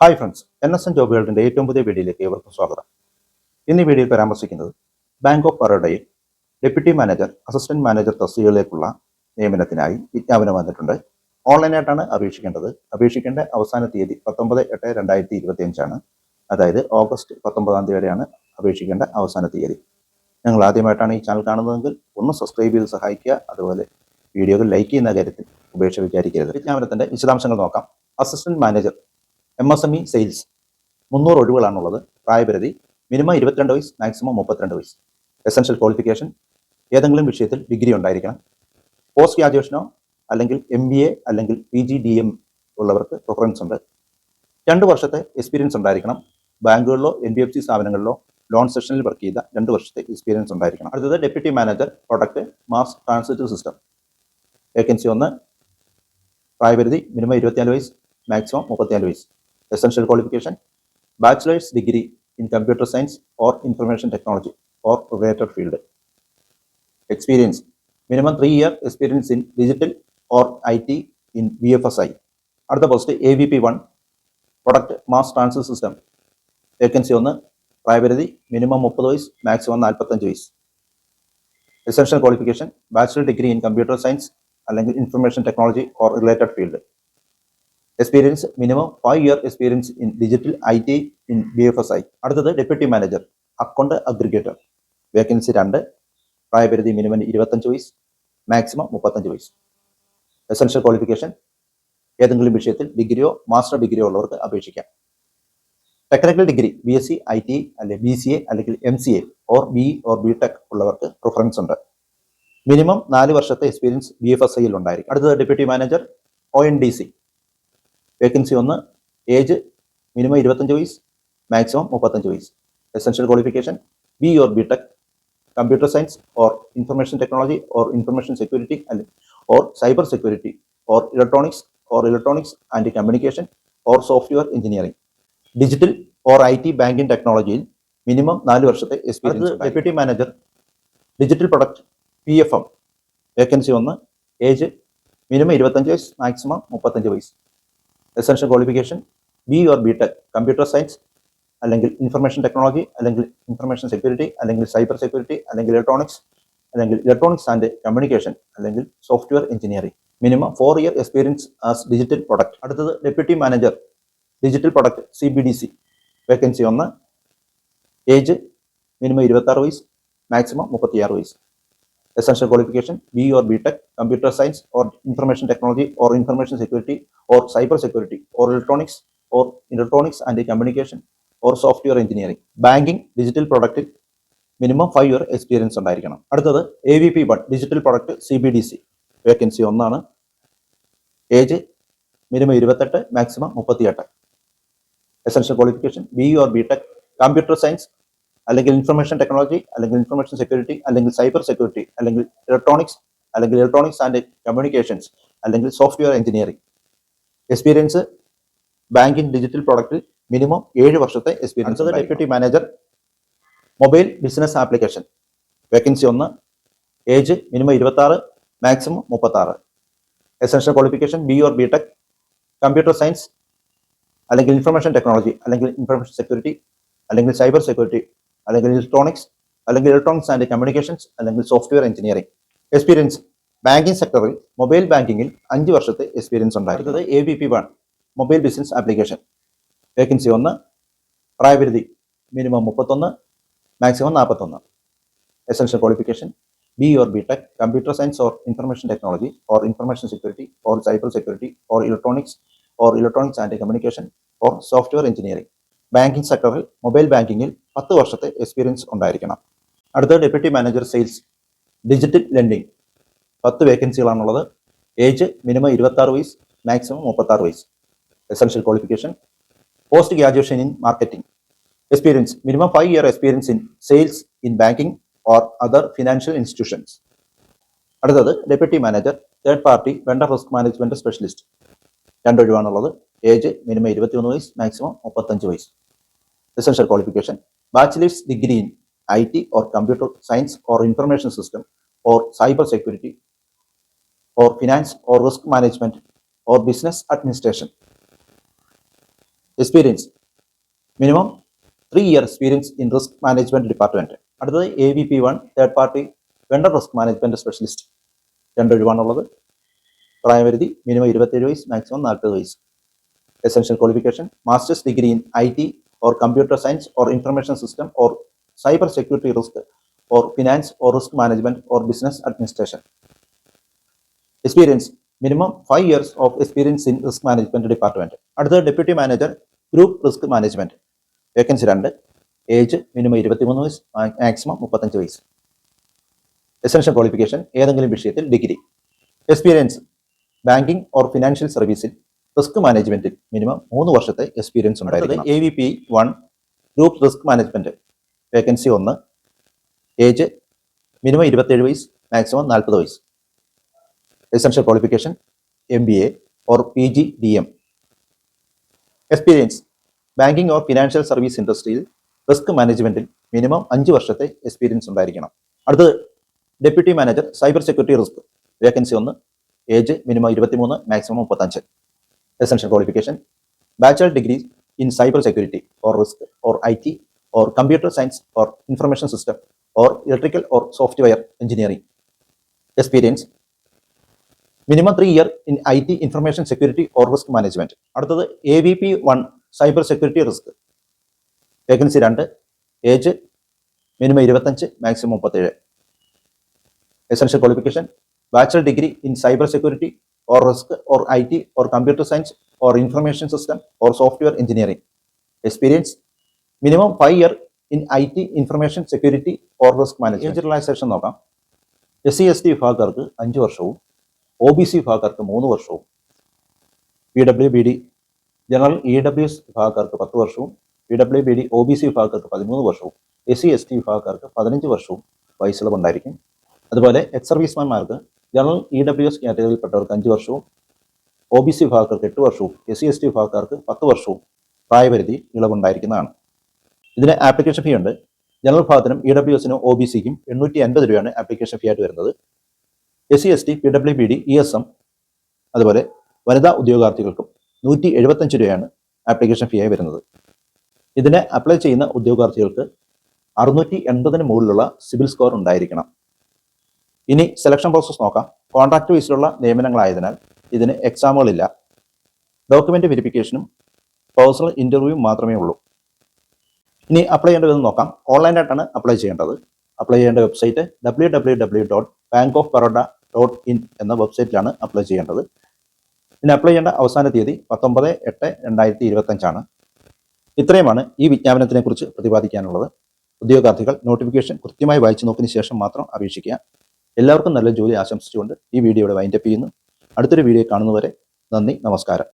Hi friends N S N job വേൾഡിന്റെ ഏറ്റവും പുതിയ വീഡിയോയിലേക്ക് ഏവർക്കും സ്വാഗതം. ഇന്ന് ഈ വീഡിയോയിൽ പരാമർശിക്കുന്നത് ബാങ്ക് ഓഫ് ബറോഡയിൽ ഡെപ്യൂട്ടി മാനേജർ അസിസ്റ്റന്റ് മാനേജർ തസ്തികകളിലേക്കുള്ള നിയമനത്തിനായി വിജ്ഞാപനം വന്നിട്ടുണ്ട്. ഓൺലൈനായിട്ടാണ് അപേക്ഷിക്കേണ്ടത്. അപേക്ഷിക്കേണ്ട അവസാന തീയതി പത്തൊമ്പത് എട്ട് രണ്ടായിരത്തി ഇരുപത്തി അഞ്ചാണ് അതായത് ഓഗസ്റ്റ് പത്തൊമ്പതാം തീയതിയാണ് അപേക്ഷിക്കേണ്ട അവസാന തീയതി. ഞങ്ങൾ ആദ്യമായിട്ടാണ് ഈ ചാനൽ കാണുന്നതെങ്കിൽ ഒന്ന് സബ്സ്ക്രൈബ് ചെയ്ത് സഹായിക്കുക. അതുപോലെ വീഡിയോകൾ ലൈക്ക് ചെയ്യുന്ന കാര്യത്തിൽ ഉപേക്ഷ വിചാരിക്കരുത്. വിജ്ഞാപനത്തിന്റെ വിശദാംശങ്ങൾ നോക്കാം. Assistant manager M S M E sales മുന്നൂറ് ഒഴിവുകളാണുള്ളത്. പ്രായപരിധി മിനിമം ഇരുപത്തിരണ്ട് വയസ്സ് മാക്സിമം മുപ്പത്തിരണ്ട് വയസ്സ്. എസൻഷ്യൽ ക്വാളിഫിക്കേഷൻ ഏതെങ്കിലും വിഷയത്തിൽ ഡിഗ്രി ഉണ്ടായിരിക്കണം. പോസ്റ്റ് ഗ്രാജുവേഷനോ അല്ലെങ്കിൽ എം ബി എ അല്ലെങ്കിൽ പി ജി ഡി എം ഉള്ളവർക്ക് പ്രിഫറൻസ് ഉണ്ട്. രണ്ട് വർഷത്തെ എക്സ്പീരിയൻസ് ഉണ്ടായിരിക്കണം. ബാങ്കുകളിലോ എൻ ബി എഫ് സി സ്ഥാപനങ്ങളിലോ ലോൺ സെഷനിൽ വർക്ക് ചെയ്ത രണ്ട് വർഷത്തെ എക്സ്പീരിയൻസ് ഉണ്ടായിരിക്കണം. അടുത്തത് deputy manager product mass transit system vacancy ഒന്ന്. പ്രായപരിധി മിനിമം ഇരുപത്തിനാല് വയസ്സ് മാക്സിമം മുപ്പത്തിനാല് വയസ്സ്. Essential qualification bachelor's degree in computer science or information technology or related field experience minimum 3 year experience in digital or IT in VFSI അടുത്ത post A V P one product mass transfer system vacancy ഒന്ന് പ്രായപരിധി minimum മുപ്പത് വയസ്സ് maximum നാൽപ്പത്തഞ്ച് വയസ്സ് essential qualification bachelor degree in computer science information technology or related field experience minimum five year experience in digital I T in B F S I അടുത്തത് deputy manager account aggregator vacancy രണ്ട് പ്രായപരിധി minimum ഇരുപത്തഞ്ച് വയസ്സ് maximum മുപ്പത്തഞ്ച് വയസ്സ്. Essential qualification ഏതെങ്കിലും വിഷയത്തിൽ ഡിഗ്രിയോ master ഡിഗ്രിയോ ഉള്ളവർക്ക് അപേക്ഷിക്കാം. Technical degree B S C I T അല്ലെങ്കിൽ ബി സി എ അല്ലെങ്കിൽ M C A or B or B tech ഉള്ളവർക്ക് പ്രിഫറൻസ് ഉണ്ട്. മിനിമം നാല് വർഷത്തെ എക്സ്പീരിയൻസ് ബി എഫ് എസ് ഐയിൽ ഉണ്ടായിരിക്കും. അടുത്തത് deputy manager O N D C vacancy ഒന്ന് ഏജ് മിനിമം ഇരുപത്തഞ്ച് വയസ്സ് മാക്സിമം മുപ്പത്തഞ്ച് വയസ്സ്. Essential qualification B or B tech computer science or information technology or information security അല്ലെ or cyber security or electronics or electronics and communication or software engineering digital or I T banking ടെക്നോളജിയിൽ minimum നാല് വർഷത്തെ experience deputy manager digital product P F M vacancy ഒന്ന് age minimum ഇരുപത്തഞ്ച് വയസ്സ് maximum മുപ്പത്തഞ്ച് വയസ്സ്. Essential qualification B or B tech computer science അല്ലെങ്കിൽ information technology അല്ലെങ്കിൽ ഇൻഫർമേഷൻ സെക്യൂരിറ്റി അല്ലെങ്കിൽ സൈബർ സെക്യൂരിറ്റി അല്ലെങ്കിൽ ഇലക്ട്രോണിക്സ് അല്ലെങ്കിൽ ഇലക്ട്രോണിക്സ് ആൻഡ് കമ്മ്യൂണിക്കേഷൻ അല്ലെങ്കിൽ software engineering minimum four year experience as digital product അടുത്തത് deputy manager digital product C B D C vacancy ഒന്ന്. Age minimum ഇരുപത്താറ് വയസ്സ് മാക്സിമം മുപ്പത്തിയാറ് വയസ്സ്. Essential qualification B or B Tech, computer science or information technology or information security or cyber security or electronics or electronics and communication or software engineering. Banking digital പ്രൊഡക്റ്റിൽ minimum five year experience ഉണ്ടായിരിക്കണം അടുത്തത് A V P one digital product C B D C vacancy ഒന്നാണ് age minimum ഇരുപത്തെട്ട് maximum മുപ്പത്തിയെട്ട് essential qualification B or B tech computer science അല്ലെങ്കിൽ information technology അല്ലെങ്കിൽ information security അല്ലെങ്കിൽ cyber security അല്ലെങ്കിൽ electronics അല്ലെങ്കിൽ ഇലക്ട്രോണിക്സ് ആൻഡ് കമ്മ്യൂണിക്കേഷൻസ് അല്ലെങ്കിൽ software engineering experience banking digital പ്രൊഡക്റ്റിൽ minimum ഏഴ് വർഷത്തെ experience deputy manager mobile business application vacancy ഒന്ന് age minimum ഇരുപത്തി ആറ് മാക്സിമം മുപ്പത്തി ആറ് essential qualification B or B tech computer science അല്ലെങ്കിൽ ഇൻഫർമേഷൻ ടെക്നോളജി അല്ലെങ്കിൽ ഇൻഫർമേഷൻ സെക്യൂരിറ്റി അല്ലെങ്കിൽ സൈബർ സെക്യൂരിറ്റി അല്ലെങ്കിൽ ഇലക്ട്രോണിക്സ് അല്ലെങ്കിൽ ഇലക്ട്രോണിക്സ് ആൻഡ് കമ്മ്യൂണിക്കേഷൻസ് അല്ലെങ്കിൽ സോഫ്റ്റ്വെയർ എഞ്ചിനീയറിംഗ് എക്സ്പീരിയൻസ് ബാങ്കിംഗ് സെക്ടറിൽ മൊബൈൽ ബാങ്കിങ്ങിൽ അഞ്ച് വർഷത്തെ എക്സ്പീരിയൻസ് ഉണ്ടായിരുന്നത് A B P one mobile business application vacancy ഒന്ന്. പ്രായപരിധി മിനിമം മുപ്പത്തൊന്ന്. മാക്സിമം നാൽപ്പത്തൊന്ന് essential qualification B or B tech computer science or information technology or information security or cyber security or electronics or electronics and communication or software engineering banking സെക്ടറിൽ mobile ബാങ്കിങ്ങിൽ പത്ത് വർഷത്തെ experience ഉണ്ടായിരിക്കണം. അടുത്ത deputy manager sales digital lending പത്ത് വേക്കൻസികളാണുള്ളത് age minimum ഇരുപത്തി ആറ് വയസ്സ് മാക്സിമം മുപ്പത്തി ആറ് വയസ്സ്. Essential qualification post graduation in marketing experience minimum five year experience in sales in banking or other financial institutions അടുത്തത് deputy manager third party vendor risk management specialist രണ്ടൊഴിവാണുള്ളത്. Age minimum ഇരുപത്തിയൊന്ന് വയസ്സ് maximum മുപ്പത്തഞ്ച് വയസ്സ്. Qualification bachelor's degree in I T or computer science or information system or cyber security or finance or risk management or business administration experience minimum three year experience in risk management department അടുത്തത് A V P one third party vendor risk management specialist രണ്ടൊഴിവാണുള്ളത്. പ്രായപരിധി minimum ഇരുപത്തേഴ് വയസ്സ് maximum നാൽപ്പത് വയസ്സ്. Essential qualification master's degree in I T or computer science or information system or cyber security risk or finance or risk management or business administration experience minimum five years of experience in risk management department അടുത്ത deputy manager group risk management vacancy രണ്ട്. Age minimum ഇരുപത്തിമൂന്ന് വയസ്സ് maximum മുപ്പത്തഞ്ച് വയസ്സ്. Essential qualification ഏതെങ്കിലും വിഷയത്തിൽ degree experience banking or financial risk മാനേജ്മെന്റിൽ minimum മൂന്ന് വർഷത്തെ എക്സ്പീരിയൻസ് ഉണ്ടായിരിക്കും A V P one group risk management vacancy ഒന്ന് ഏജ് മിനിമം ഇരുപത്തേഴ് വയസ്സ് മാക്സിമം നാൽപ്പത് വയസ്സ്. Essential qualification M B A or P G D M experience banking or financial service ഇൻഡസ്ട്രിയിൽ റിസ്ക് മാനേജ്മെന്റിൽ മിനിമം അഞ്ച് വർഷത്തെ എക്സ്പീരിയൻസ് ഉണ്ടായിരിക്കണം. അടുത്തത് deputy manager cyber security risk vacancy ഒന്ന് ഏജ് മിനിമം ഇരുപത്തിമൂന്ന് മാക്സിമം മുപ്പത്തഞ്ച്. Qualification bachelor degrees in cyber security or risk or I T or computer science or information system or electrical or software engineering experience minimum three year in I T information security or risk management അടുത്തത് A V P one cyber security risk vacancy രണ്ട് age minimum ഇരുപത്തഞ്ച് maximum മുപ്പത്തേഴ്. Essential qualification bachelor degree in cyber security or risk or IT or computer science or information system or software engineering. Experience minimum minimum year in IT information security or risk management. Relaxation നോക്കാം S C S T വിഭാഗക്കാർക്ക് അഞ്ച് വർഷവും O B C വിഭാഗക്കാർക്ക് മൂന്ന് വർഷവും P W B D general E W S വിഭാഗക്കാർക്ക് പത്ത് വർഷവും P W B D O B C വിഭാഗക്കാർക്ക് പതിമൂന്ന് വർഷവും എസ് സി എസ് ടി വിഭാഗക്കാർക്ക് പതിനഞ്ച് വർഷവും വയസ്സിളവുണ്ടായിരിക്കും അതുപോലെ എക്സ് സർവീസ്മാൻമാർക്ക് ജനറൽ ഇ ഡബ്ല്യു എസ് കാറ്റഗറിയിൽപ്പെട്ടവർക്ക് അഞ്ച് വർഷവും ഒ ബി സി വിഭാഗക്കാർക്ക് എട്ട് വർഷവും എസ് സി എസ് ടി വിഭാഗക്കാർക്ക് പത്ത് വർഷവും പ്രായപരിധി ഇളവുണ്ടായിരിക്കുന്നതാണ്. ഇതിന് ആപ്ലിക്കേഷൻ ഫീ ഉണ്ട്. ജനറൽ വിഭാഗത്തിനും ഇ ഡബ്ല്യു എസിനും ഒ ബി സിക്കും എണ്ണൂറ്റി അൻപത് രൂപയാണ് ആപ്ലിക്കേഷൻ ഫീ ആയിട്ട് വരുന്നത്. S C S T P W B D E S M അതുപോലെ വനിതാ ഉദ്യോഗാർത്ഥികൾക്കും നൂറ്റി എഴുപത്തഞ്ച് രൂപയാണ് ആപ്ലിക്കേഷൻ ഫീ ആയി വരുന്നത്. ഇതിന് അപ്ലൈ ചെയ്യുന്ന ഉദ്യോഗാർത്ഥികൾക്ക് അറുന്നൂറ്റി എൺപതിന് മുകളിലുള്ള സിവിൽ സ്കോർ ഉണ്ടായിരിക്കണം. ഇനി സെലക്ഷൻ പ്രോസസ് നോക്കാം. കോൺട്രാക്ട് ബേസിലുള്ള നിയമനങ്ങളായതിനാൽ ഇതിന് എക്സാമുകളില്ല ഡോക്യുമെന്റ് വെരിഫിക്കേഷനും പേഴ്സണൽ ഇന്റർവ്യൂവും മാത്രമേ ഉള്ളൂ. ഇനി അപ്ലൈ ചെയ്യേണ്ടതെന്ന് നോക്കാം. ഓൺലൈനായിട്ടാണ് അപ്ലൈ ചെയ്യേണ്ടത്. അപ്ലൈ ചെയ്യേണ്ട website W W W dot bank of Baroda dot in എന്ന വെബ്സൈറ്റിലാണ് അപ്ലൈ ചെയ്യേണ്ടത്. ഇനി അപ്ലൈ ചെയ്യേണ്ട അവസാന തീയതി പത്തൊമ്പത് എട്ട് രണ്ടായിരത്തി ഇരുപത്തഞ്ചാണ് ഇത്രയുമാണ് ഈ വിജ്ഞാപനത്തിനെ കുറിച്ച് പ്രതിപാദിക്കാനുള്ളത്. ഉദ്യോഗാർത്ഥികൾ നോട്ടിഫിക്കേഷൻ കൃത്യമായി വായിച്ചു നോക്കിയതിന് ശേഷം മാത്രം അപേക്ഷിക്കുക. എല്ലാവർക്കും നല്ല ജോലി ആശംസിച്ചുകൊണ്ട് ഈ വീഡിയോ വീഡിയോയുടെ വൈൻഡപ്പ് ചെയ്യുന്നു. അടുത്തൊരു വീഡിയോ കാണുന്നവരെ നന്ദി നമസ്കാരം.